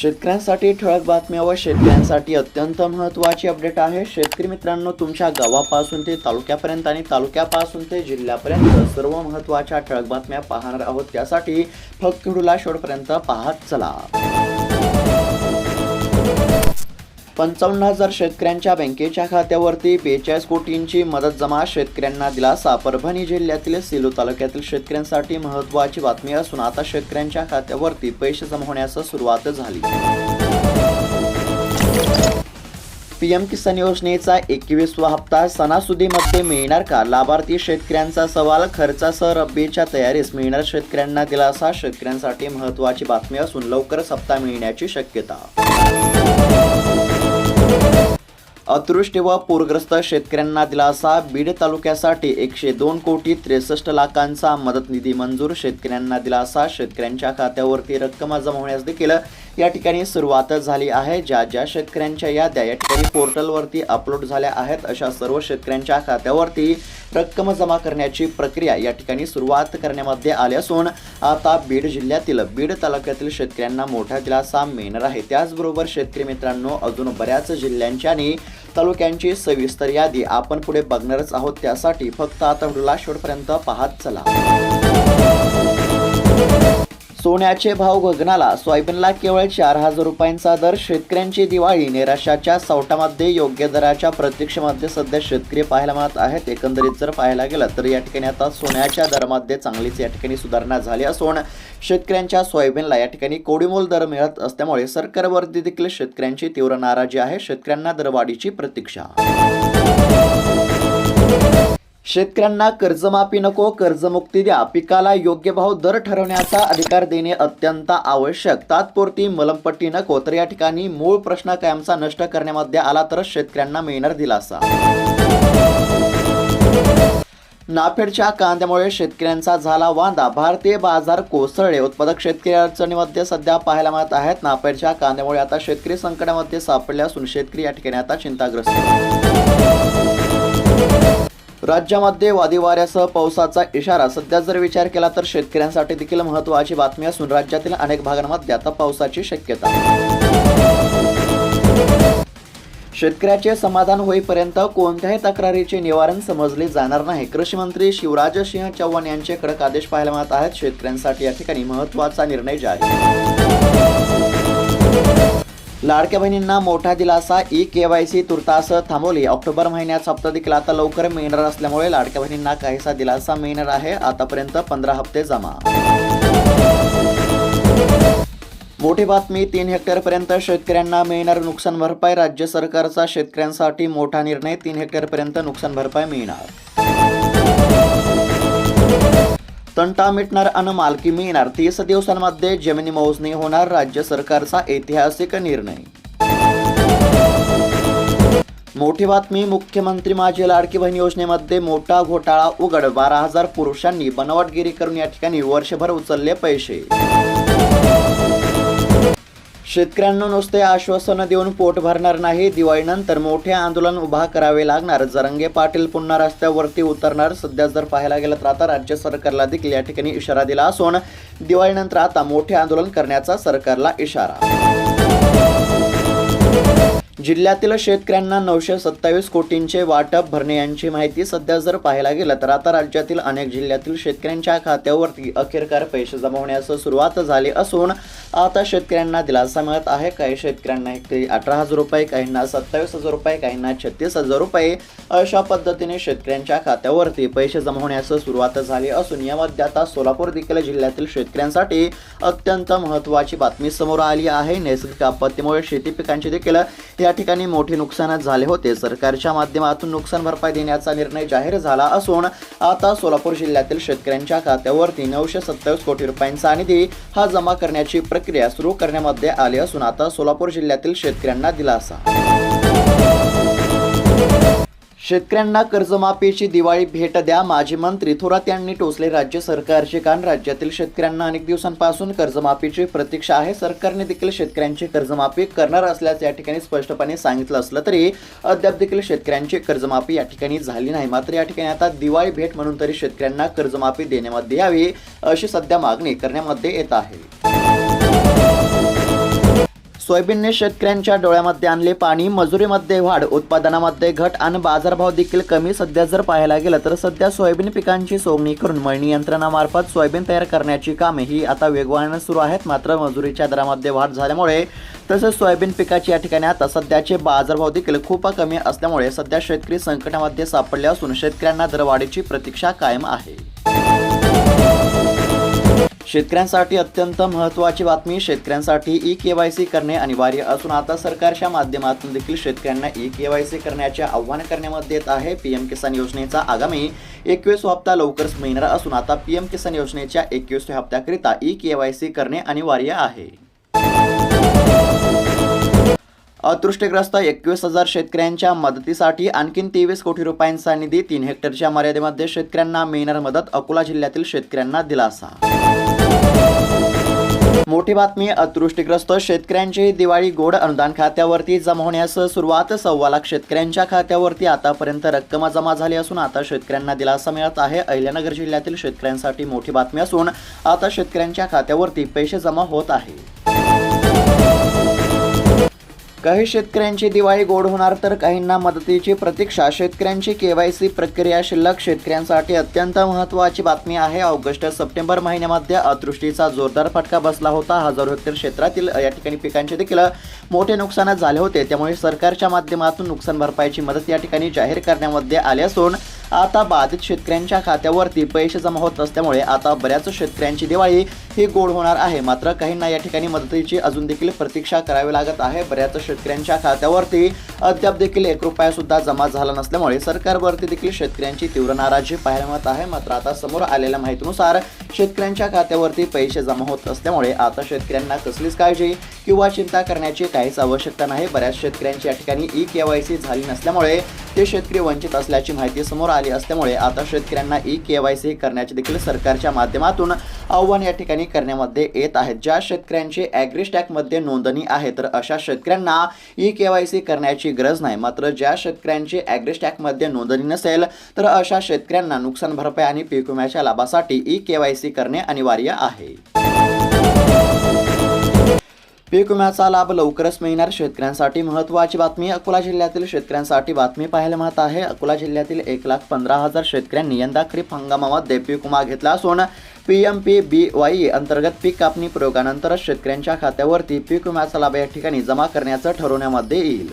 शेतकऱ्यांसाठी ठळक बातम्या व शेतकऱ्यांसाठी अत्यंत महत्त्वाची अपडेट आहे. शेतकरी मित्रांनो तुमच्या गावापासून ते तालुक्यापर्यंत आणि तालुक्यापासून ते जिल्ह्यापर्यंत सर्व महत्त्वाच्या ठळक बातम्या पाहणार आहोत. त्यासाठी फक्त व्हिडिओला शेवटपर्यंत पाहत चला. पंचावन्न हजार शेतकऱ्यांच्या बँकेच्या खात्यावरती बेचाळीस कोटींची मदत जमा शेतकऱ्यांना दिलासा. परभणी जिल्ह्यातील सेलू तालुक्यातील शेतकऱ्यांसाठी महत्त्वाची बातमी असून आता शेतकऱ्यांच्या खात्यावरती पैसे जमा होण्यास सुरुवात झाली. पीएम किसान योजनेचा एकवीसवा हप्ता सणासुदीमध्ये मिळणार का? लाभार्थी शेतकऱ्यांचा सवाल खर्चासह रब्बीच्या तयारीस मिळणार शेतकऱ्यांना दिलासा? शेतकऱ्यांसाठी महत्त्वाची बातमी असून लवकरच हप्ता मिळण्याची शक्यता. अतृष्टी व पूरग्रस्त शेतकऱ्यांना दिलासा. बीड तालुक्यासाठी एकशे दोन कोटी त्रेसष्ट लाखांचा मदत निधी मंजूर. शेतकऱ्यांना दिलासा. शेतकऱ्यांच्या खात्यावरती रक्कम जमा होण्यास देखील या ठिकाणी सुरुवातच झाली आहे. ज्या ज्या शेतकऱ्यांच्या याद्या या ठिकाणी पोर्टलवरती अपलोड झाल्या आहेत अशा सर्व शेतकऱ्यांच्या खात्यावरती रक्कम जमा करण्याची प्रक्रिया या ठिकाणी सुरुवात करण्यामध्ये आली असून आता बीड जिल्ह्यातील बीड तालुक्यातील शेतकऱ्यांना मोठा दिलासा मिळणार आहे. त्याचबरोबर शेतकरी मित्रांनो अजून बऱ्याच जिल्ह्यांच्या आणि तालुक्यांची सविस्तर यादी आपण पुढे बघणारच आहोत. त्यासाठी फक्त आता व्हिडिओला शेवटपर्यंत पाहत चला. सोन्याचे भाव गगनाला सोयाबीनला केवळ चार हजार रुपयांचा दर शेतकऱ्यांची दिवाळी निराशाच्या सावटामध्ये योग्य दराच्या प्रतीक्षेमध्ये सध्या शेतकरी पाहायला मिळत आहेत. एकंदरीत जर पाहायला गेलं तर या ठिकाणी आता सोन्याच्या दरामध्ये चांगलीच या ठिकाणी सुधारणा झाली असून शेतकऱ्यांच्या सोयाबीनला या ठिकाणी कोडीमोल दर मिळत असल्यामुळे सरकारवरती देखील शेतकऱ्यांची तीव्र नाराजी आहे. शेतकऱ्यांना दरवाढीची प्रतीक्षा शेतकऱ्यांना कर्जमाफी नको कर्जमुक्ती द्या. पिकाला योग्य भाव दर ठरवण्याचा अधिकार देणे अत्यंत आवश्यक. तात्पुरती मलमपट्टी नको तर या ठिकाणी मूळ प्रश्न कायमचा नष्ट करण्यामध्ये आला तरच शेतकऱ्यांना मिळणार दिलासा. नाफेडच्या कांद्यामुळे शेतकऱ्यांचा झाला वांदा. भारतीय बाजार कोसळले. उत्पादक शेतकरी अडचणीमध्ये सध्या पाहायला मिळत आहेत. नाफेडच्या कांद्यामुळे आता शेतकरी संकटामध्ये सापडले असून शेतकरी या ठिकाणी आता चिंताग्रस्त राज्यामध्ये वादी वाऱ्यासह पावसाचा इशारा. सध्या जर विचार केला तर शेतकऱ्यांसाठी देखील महत्त्वाची बातमी असून राज्यातील अनेक भागांमध्ये आता पावसाची शक्यता शेतकऱ्याचे समाधान होईपर्यंत कोणत्याही तक्रारीचे निवारण समजले जाणार नाही. कृषी मंत्री शिवराज सिंह चौहान यांचे कडक आदेश पाहायला मिळत आहेत. शेतकऱ्यांसाठी या ठिकाणी महत्त्वाचा निर्णय जारी लाडक्या बहिणींना मोठा दिलासा ई के वाय सी तुर्तास थांबवली. ऑक्टोबर महिन्याचा हप्ता देखील आता लवकर मिळणार असल्यामुळे लाडक्या बहिणींना काहीसा दिलासा मिळणार आहे. आतापर्यंत पंधरा हप्ते जमा. मोठी बातमी तीन हेक्टरपर्यंत शेतकऱ्यांना मिळणार नुकसान भरपाई. राज्य सरकारचा शेतकऱ्यांसाठी मोठा निर्णय तीन हेक्टरपर्यंत नुकसान भरपाई मिळणार. तंटा मिटणार अन मालकी मिळणार. तीस दिवसांमध्ये जमिनी मोजणी होणार राज्य सरकारचा ऐतिहासिक निर्णय. मोठी बातमी मुख्यमंत्री माझी लाडकी बहीण योजनेमध्ये मोठा घोटाळा उघड. बारा हजार पुरुषांनी बनावटगिरी करून या ठिकाणी वर्षभर उचलले पैसे. शेतकऱ्यांना नुसते आश्वासन देऊन पोट भरणार नाही. दिवाळीनंतर मोठे आंदोलन उभा करावे लागणार. जरंगे पाटील पुन्हा रस्त्यावरती उतरणार. सध्या जर पाहायला गेलं तर आता राज्य सरकारला देखील या ठिकाणी इशारा दिला असून दिवाळीनंतर आता मोठे आंदोलन करण्याचा सरकारला इशारा. जिल्ह्यातील शेतकऱ्यांना नऊशे सत्तावीस कोटींचे वाटप भरणे यांची माहिती सध्या जर पाहायला गेलं तर आता राज्यातील अनेक जिल्ह्यातील शेतकऱ्यांच्या खात्यावरती अखेरकार पैसे जमा होण्यास सुरुवात झाली असून आता शेतकऱ्यांना दिलासा मिळत आहे. काही शेतकऱ्यांना अठरा हजार रुपये काहींना सत्तावीस हजार रुपये काहींना छत्तीस हजार रुपये अशा पद्धतीने शेतकऱ्यांच्या खात्यावरती पैसे जमा होण्यास सुरुवात झाली असून यामध्ये आता सोलापूर देखील जिल्ह्यातील शेतकऱ्यांसाठी अत्यंत महत्त्वाची बातमी समोर आली आहे. नैसर्गिक आपत्तीमुळे शेती पिकांची देखील या ठिकाणी मोठे नुकसान झाले होते. सरकारच्या माध्यमातून नुकसान भरपाई देण्याचा निर्णय जाहीर झाला असून आता सोलापूर जिल्ह्यातील शेतकऱ्यांच्या खात्यावरती नऊशे सत्तावीस कोटी रुपयांचा निधी हा जमा करण्याची प्रक्रिया सुरू करण्यामध्ये आली असून आता सोलापूर जिल्ह्यातील शेतकऱ्यांना दिलासा. शेतकऱ्यांना कर्जमाफीची दिवाळी भेट द्या माजी मंत्री थोरात यांनी टोचले राज्य सरकारचे कान. राज्यातील शेतकऱ्यांना अनेक दिवसांपासून कर्जमाफीची प्रतीक्षा आहे. सरकारने देखील शेतकऱ्यांची कर्जमाफी करणार असल्याचं या ठिकाणी स्पष्टपणे सांगितलं असलं तरी अद्याप देखील शेतकऱ्यांची कर्जमाफी या ठिकाणी झाली नाही. मात्र या ठिकाणी आता दिवाळी भेट म्हणून तरी शेतकऱ्यांना कर्जमाफी देण्यामध्ये यावी अशी सध्या मागणी करण्यामध्ये येत आहे. सोयाबीनने शेतकऱ्यांच्या डोळ्यामध्ये आणले पाणी मजुरीमध्ये वाढ उत्पादनामध्ये घट आणि बाजारभाव देखील कमी. सध्या जर पाहायला गेलं तर सध्या सोयाबीन पिकांची सोंगणी करून मळणी यंत्रणामार्फत सोयाबीन तयार करण्याची कामे ही आता वेगवान सुरू आहेत. मात्र मजुरीच्या दरामध्ये वाढ झाल्यामुळे तसेच सोयाबीन पिकाची या ठिकाणी आता सध्याचे बाजारभाव देखील खूप कमी असल्यामुळे सध्या शेतकरी संकटामध्ये सापडले असून शेतकऱ्यांना दरवाढीची प्रतीक्षा कायम आहे. शेतकऱ्यांसाठी अत्यंत महत्त्वाची बातमी. शेतकऱ्यांसाठी ई के वाय सी करणे अनिवार्य असून आता सरकारच्या माध्यमातून देखील शेतकऱ्यांना ई के वाय सी करण्याचे आव्हान करण्यामध्ये येत आहे. पी एम किसान योजनेचा आगामी एकवीस हप्ता लवकरच मिळणार असून आता पी एम किसान योजनेच्या एकवीस हप्त्याकरिता ई के वाय सी करणे अनिवार्य आहे. अतृष्टीग्रस्त एकवीस हजार शेतकऱ्यांच्या मदतीसाठी आणखीन तेवीस कोटी रुपयांचा निधी तीन हेक्टरच्या मर्यादेमध्ये शेतकऱ्यांना मिळणार मदत अकोला जिल्ह्यातील शेतकऱ्यांना दिलासा. मोठी बातमी अतृष्टीग्रस्त शेतकऱ्यांची दिवाळी गोड अनुदान खात्यावरती जमा होण्यास सुरुवात. सव्वा लाख शेतकऱ्यांच्या खात्यावरती आतापर्यंत रक्कम जमा झाली असून आता शेतकऱ्यांना दिलासा मिळत आहे. अहिल्यानगर जिल्ह्यातील शेतकऱ्यांसाठी मोठी बातमी असून आता शेतकऱ्यांच्या खात्यावरती पैसे जमा होत आहे. काही शेतकऱ्यांची दिवाळी गोड होणार तर काहींना मदतीची प्रतीक्षा. शेतकऱ्यांची केवायसी प्रक्रिया शिल्लक शेतकऱ्यांसाठी अत्यंत महत्त्वाची बातमी आहे. ऑगस्ट सप्टेंबर महिन्यामध्ये अतृष्टीचा जोरदार फटका बसला होता. हजारो हेक्टर क्षेत्रातील या ठिकाणी पिकांचे देखील मोठे नुकसान झाले होते. त्यामुळे सरकारच्या माध्यमातून नुकसान भरपाईची मदत या ठिकाणी जाहीर करण्यामध्ये आली असून आता बाधित शेतकऱ्यांच्या खात्यावरती पैसे जमा होत असल्यामुळे आता बऱ्याच शेतकऱ्यांची दिवाळी ही गोड होणार आहे. मात्र काहींना या ठिकाणी मदतीची अजून देखील प्रतीक्षा करावी लागत आहे. बऱ्याच शेतकऱ्यांच्या खात्यावरती अद्याप देखील एक रुपया सुद्धा जमा झाला नसल्यामुळे सरकारवरती देखील शेतकऱ्यांची तीव्र नाराजी पाहायला मिळत आहे. मात्र आता समोर आलेल्या माहितीनुसार शेतकऱ्यांच्या खात्यावरती पैसे जमा होत असल्यामुळे आता शेतकऱ्यांना कसलीच काळजी किंवा चिंता करण्याची काहीच आवश्यकता नाही. बऱ्याच शेतकऱ्यांची या ठिकाणी ई के वाय सी झाली नसल्यामुळे ते शेतकरी वंचित असल्याची माहिती समोर आली असल्यामुळे आता शेतकऱ्यांना ई के वाय सी करण्याचे देखील सरकारच्या माध्यमातून आव्हान या ठिकाणी करण्यामध्ये येत आहेत. ज्या शेतकऱ्यांची ॲग्रिस्टॅकमध्ये नोंदणी आहे तर अशा शेतकऱ्यांना ई के वाय सी करण्याची गरज नाही. मात्र ज्या शेतकऱ्यांची ॲग्रिस्टॅकमध्ये नोंदणी नसेल तर अशा शेतकऱ्यांना नुकसान भरपाई आणि पीक विम्याच्या लाभासाठी ई के वाय सी करणे अनिवार्य आहे. पीक विम्याचा लाभ लवकरच मिळणार? शेतकऱ्यांसाठी महत्त्वाची बातमी अकोला जिल्ह्यातील शेतकऱ्यांसाठी बातमी पाहायला मिळत आहे. अकोला जिल्ह्यातील एक लाख पंधरा हजार शेतकऱ्यांनी यंदा खरीप हंगामामध्ये पीक विमा घेतला असून P M P B Y अंतर्गत पीक कापणी प्रयोगानंतर शेतकऱ्यांच्या खात्यावरती पीक विम्याचा लाभ या ठिकाणी जमा करण्याचं ठरवण्यामध्ये येईल.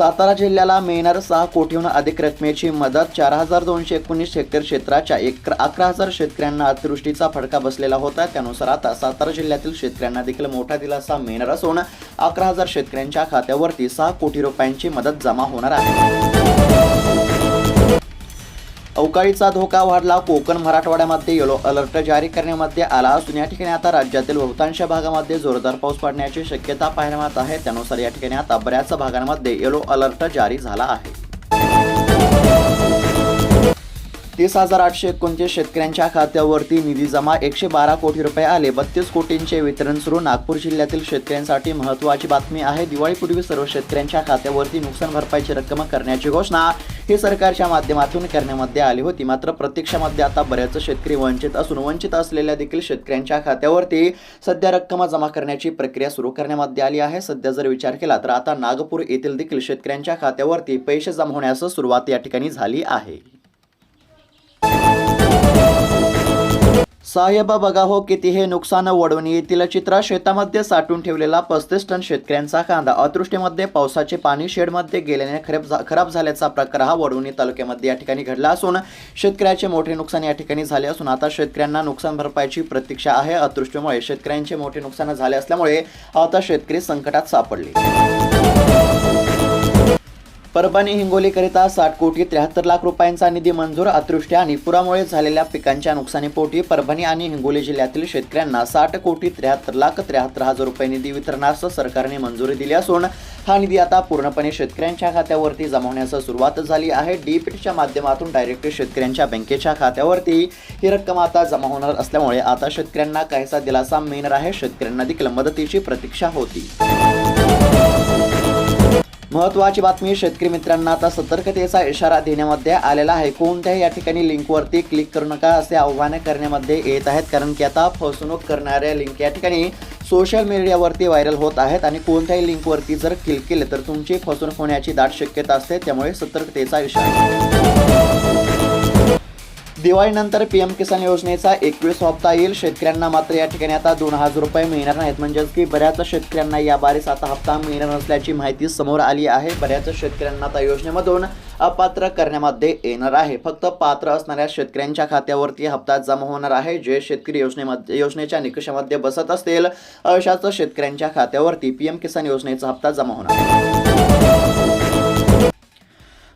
सातारा जिल्ह्याला मिळणार सहा कोटीहून अधिक रकमेची मदत. चार हजार दोनशे एकोणीस हेक्टर क्षेत्राच्या एक अकरा हजार शेतकऱ्यांना अतिवृष्टीचा फटका बसलेला होता. त्यानुसार आता सातारा जिल्ह्यातील शेतकऱ्यांना देखील मोठा दिलासा मिळणार असून अकरा हजार शेतकऱ्यांच्या खात्यावरती सहा कोटी रुपयांची मदत जमा होणार आहे. अवकाळीचा धोका वाढला. कोकण मराठवाड्यामध्ये येलो अलर्ट जारी करण्यामध्ये आला असून या ठिकाणी आता राज्यातील बहुतांश भागामध्ये जोरदार पाऊस पडण्याची शक्यता पाहायला आहे. त्यानुसार या ठिकाणी आता बऱ्याच भागांमध्ये येलो अलर्ट जारी झाला आहे. तीस हजार आठशे एकोणतीस शेतकऱ्यांच्या खात्यावरती निधी जमा एकशे बारा कोटी रुपये आले. बत्तीस कोटींचे वितरण सुरू. नागपूर जिल्ह्यातील शेतकऱ्यांसाठी महत्त्वाची बातमी आहे. दिवाळीपूर्वी सर्व शेतकऱ्यांच्या खात्यावरती नुकसान भरपाईची रक्कम करण्याची घोषणा ही सरकारच्या माध्यमातून करण्यामध्ये आली होती. मात्र प्रत्यक्षामध्ये आता बऱ्याच शेतकरी वंचित असून वंचित असलेल्या देखील शेतकऱ्यांच्या खात्यावरती सध्या रक्कम जमा करण्याची प्रक्रिया सुरू करण्यामध्ये आली आहे. सध्या जर विचार केला तर आता नागपूर येथील देखील शेतकऱ्यांच्या खात्यावरती पैसे जमा होण्यास सुरुवात या ठिकाणी झाली आहे. साहेब बघा हो किती हे नुकसान वडवून येथील चित्र शेतामध्ये साठवून ठेवलेला पस्तीस टन शेतकऱ्यांचा कांदा. अतृष्टीमध्ये पावसाचे पाणी शेडमध्ये गेल्याने खराब झा- खराब झाल्याचा प्रकार हा वडवणी तालुक्यामध्ये या ठिकाणी घडला असून शेतकऱ्याचे मोठे नुकसान या ठिकाणी झाले असून आता शेतकऱ्यांना नुकसान भरपाईची प्रतीक्षा आहे. अतृष्टीमुळे शेतकऱ्यांचे मोठे नुकसान झाले असल्यामुळे आता शेतकरी संकटात सापडले. परभणी हिंगोलीकरिता साठ कोटी त्र्याहत्तर लाख रुपयांचा निधी मंजूर अतिवृष्टी आणि पुरामुळे झालेल्या पिकांच्या नुकसानीपोटी परभणी आणि हिंगोली जिल्ह्यातील शेतकऱ्यांना साठ कोटी त्र्याहत्तर लाख त्र्याहत्तर हजार रुपये निधी वितरणास सरकारने मंजुरी दिली असून हा निधी आता पूर्णपणे शेतकऱ्यांच्या खात्यावरती जमवण्यास सुरुवात झाली आहे. डीपीटीच्या माध्यमातून डायरेक्ट शेतकऱ्यांच्या बँकेच्या खात्यावरती ही रक्कम आता जमा होणार असल्यामुळे आता शेतकऱ्यांना काहीसा दिलासा मिळणार आहे. शेतकऱ्यांना देखील मदतीची प्रतीक्षा होती. महत्त्वाची बातमी शेतकरी मित्रांना आता सतर्कतेचा इशारा देण्यामध्ये आलेला आहे. कोणत्याही या ठिकाणी लिंकवरती क्लिक करू नका असे आव्हाने करण्यामध्ये येत आहेत. कारण की आता फसवणूक करणाऱ्या लिंक या ठिकाणी सोशल मीडियावरती व्हायरल होत आहेत आणि कोणत्याही लिंकवरती जर क्लिक केले तर तुमची फसवणूक होण्याची दाट शक्यता असते. त्यामुळे सतर्कतेचा इशारा दिवाळीनंतर पी एम किसान योजनेचा एकवीस हप्ता येईल. शेतकऱ्यांना मात्र या ठिकाणी आता दोन हजार रुपये मिळणार नाहीत. म्हणजेच की बऱ्याच शेतकऱ्यांना या बारीस आता हप्ता मिळणार नसल्याची माहिती समोर आली आहे. बऱ्याच शेतकऱ्यांना आता योजनेमधून अपात्र करण्यामध्ये येणार आहे. फक्त पात्र असणाऱ्या शेतकऱ्यांच्या खात्यावरती हप्ता जमा होणार आहे. जे शेतकरी योजनेमध्ये योजनेच्या निकषामध्ये बसत असतील अशाच शेतकऱ्यांच्या खात्यावरती पी एम किसान योजनेचा हप्ता जमा होणार आहे.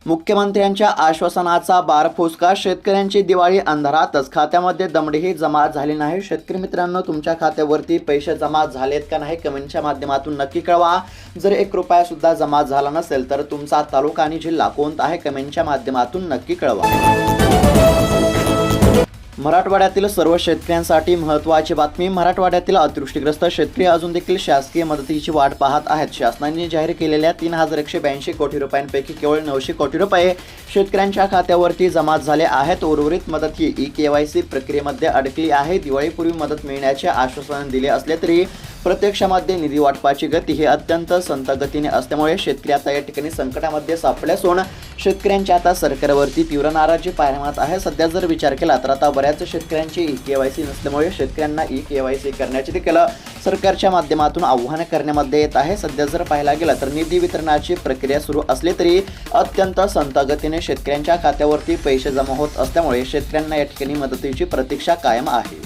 मुख्यमंत्र्यांच्या आश्वासनाचा बारफोसका शेतकऱ्यांची दिवाळी अंधारातच. खात्यामध्ये दमडीही जमा झाली नाही. शेतकरी मित्रांनो तुमच्या खात्यावरती पैसे जमा झालेत का नाही कमेंटच्या माध्यमातून नक्की कळवा. जर एक रुपया सुद्धा जमा झाला नसेल तर तुमचा तालुका आणि जिल्हा कोणता आहे कमेंटच्या माध्यमातून नक्की कळवा. मराठवाड्यातील सर्व शेतकऱ्यांसाठी महत्त्वाची बातमी मराठवाड्यातील अतिवृष्टीग्रस्त शेतकरी अजून देखील शासकीय मदतीची वाट पाहत आहेत. शासनाने जाहीर केलेल्या तीन हजार एकशे ब्याऐंशी कोटी रुपयांपैकी केवळ नऊशे कोटी रुपये शेतकऱ्यांच्या खात्यावरती जमा झाले आहेत. उर्वरित मदत ही ई के वाय सी प्रक्रियेमध्ये अडकली आहे. दिवाळीपूर्वी मदत मिळण्याचे आश्वासन दिले असले तरी प्रत्यक्षामध्ये निधी वाटपाची गती ही अत्यंत संत गतीने असल्यामुळे शेतकरी आता या ठिकाणी संकटामध्ये सापडले असून शेतकऱ्यांच्या आता सरकारवरती तीव्र नाराजी पाहायला मिळत आहे. सध्या जर विचार केला तर आता बऱ्याच शेतकऱ्यांची ई के वाय सी नसल्यामुळे शेतकऱ्यांना ई के वाय सी करण्याची देखील सरकारच्या माध्यमातून आव्हान करण्यामध्ये येत आहे. सध्या जर पाहायला गेलं तर निधी वितरणाची प्रक्रिया सुरू असली तरी अत्यंत संतगतीने शेतकऱ्यांच्या खात्यावरती पैसे जमा होत असल्यामुळे शेतकऱ्यांना या ठिकाणी मदतीची प्रतीक्षा कायम आहे.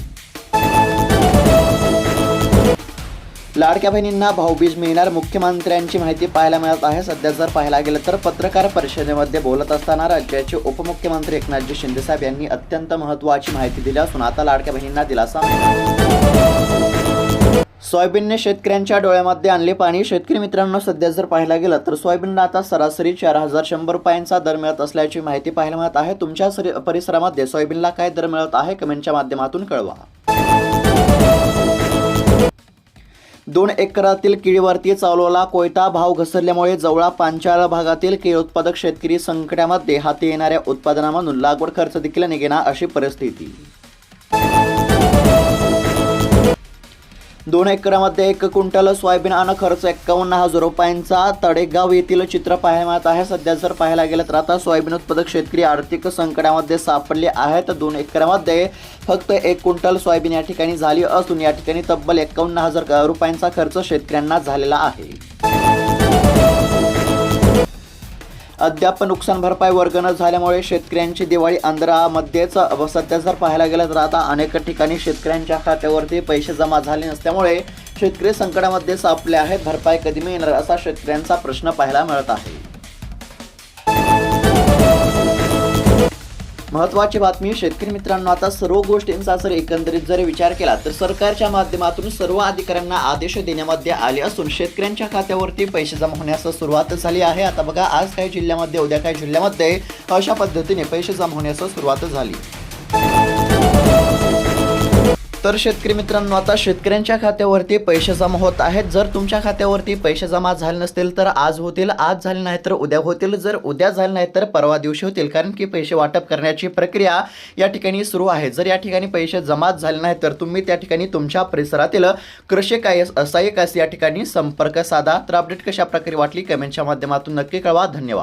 लाडक्या बहिणींना भाऊबीज मिळणार. मुख्यमंत्र्यांची माहिती पाहायला मिळत आहे. सध्या जर पाहायला गेलं तर पत्रकार परिषदेमध्ये बोलत असताना राज्याचे उपमुख्यमंत्री एकनाथजी शिंदेसाहेब यांनी अत्यंत महत्त्वाची माहिती दिली असून आता लाडक्या बहिणींना दिलासा सोयाबीनने शेतकऱ्यांच्या डोळ्यामध्ये आणले पाणी. शेतकरी मित्रांनो सध्या जर पाहायला गेलं तर सोयाबीनला आता सरासरी चार हजार शंभर रुपयांचा दर मिळत असल्याची माहिती पाहायला मिळत आहे. तुमच्या परिसरामध्ये सोयाबीनला काय दर मिळत आहे? कमेंटच्या माध्यमातून कळवा. दोन एकरातील किडीवरती चालवला कोयता भाव घसरल्यामुळे जवळा पांचाळ भागातील केळ उत्पादक शेतकरी संकटामध्ये हाती येणाऱ्या उत्पादनामधून लागवड खर्च देखील निघेना अशी परिस्थिती. दोन एकरामध्ये एक क्विंटल सोयाबीन आणि खर्च एक्कावन्न हजार रुपयांचा. तडेगाव येथील चित्र पाहायला आहे. सध्या जर पाहायला गेलं तर आता सोयाबीन उत्पादक शेतकरी आर्थिक संकटामध्ये सापडले आहेत. दोन एकरामध्ये फक्त एक क्विंटल सोयाबीन या ठिकाणी झाली असून या ठिकाणी तब्बल एक्कावन्न हजार रुपयांचा खर्च शेतकऱ्यांना झालेला आहे. अद्याप नुकसान भरपाई वर्ग न झाल्यामुळे शेतकऱ्यांची दिवाळी आंध्रामध्येच सध्या जर पाहायला गेलं तर आता अनेक ठिकाणी शेतकऱ्यांच्या खात्यावरती पैसे जमा झाले नसल्यामुळे शेतकरी संकटामध्ये सापले आहेत. भरपाई कधी मिळणार असा शेतकऱ्यांचा प्रश्न पाहायला मिळत आहे. महत्वाची बातमी शेतकरी मित्रांनो आता सर्व गोष्टींचा जर एकंदरीत जर विचार केला तर सरकारच्या माध्यमातून सर्व अधिकाऱ्यांना आदेश देण्यामध्ये आले असून शेतकऱ्यांच्या खात्यावरती पैसे जमा होण्यास सुरुवात झाली आहे. आता बघा आज काही जिल्ह्यामध्ये उद्या काही जिल्ह्यामध्ये अशा पद्धतीने पैसे जमा होण्यास सुरुवात झाली. तर शेतकरी मित्रांनो आता शेतकऱ्यांच्या खात्यावरती पैसे जमा होत आहेत. जर तुमच्या खात्यावरती पैसे जमा झाले नसतील तर आज होतील आज झाले नाही तर उद्या होतील. जर उद्या झाले नाही तर परवा दिवशी होतील. कारण की पैसे वाटप करण्याची प्रक्रिया या ठिकाणी सुरू आहे. जर या ठिकाणी पैसे जमा झाले नाही तर तुम्ही त्या ठिकाणी तुमच्या परिसरातील कृषी काय सहाय्यकास या ठिकाणी संपर्क साधा. तर अपडेट कशा प्रकारे वाटली कमेंटच्या माध्यमातून नक्की कळवा. धन्यवाद.